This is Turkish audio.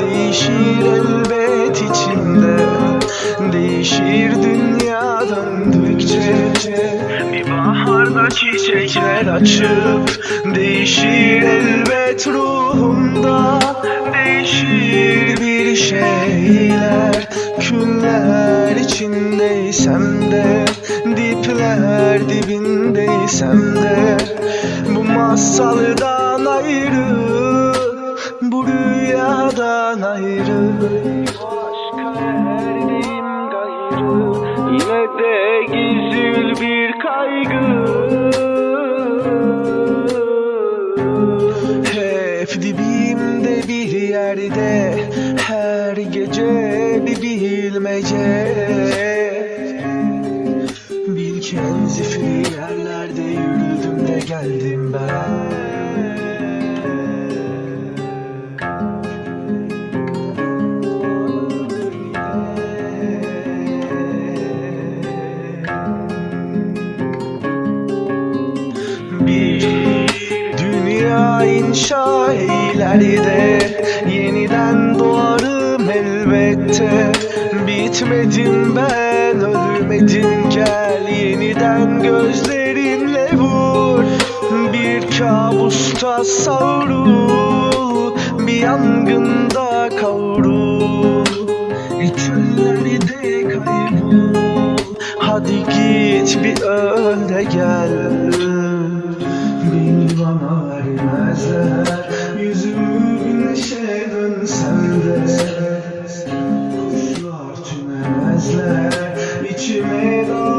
Değişir elbet içinde Değişir dünya döndükçe Bir baharda çiçekler açıp Değişir elbet ruhumda. Değişir bir şeyler Küller içindeysem de Dipler dibindeysem de. Bu masaldan ayrı Bu rüyadan ayrı. Başka yerdeyim gayrı Yine de gizül bir kaygı. Hep dibimde bir yerde Her gece bir bilmece. Bilken zifiri yerlerde yürüdüm de geldim ben inşa eylerde Yeniden doğarım elbette. Bitmedim ben ölmedim gel. Yeniden gözlerinle vur. Bir kabusta savrul. Bir yangında kavrul. Çöllerde kaybol. Hadi git bir öl de gel gözle içimi dal.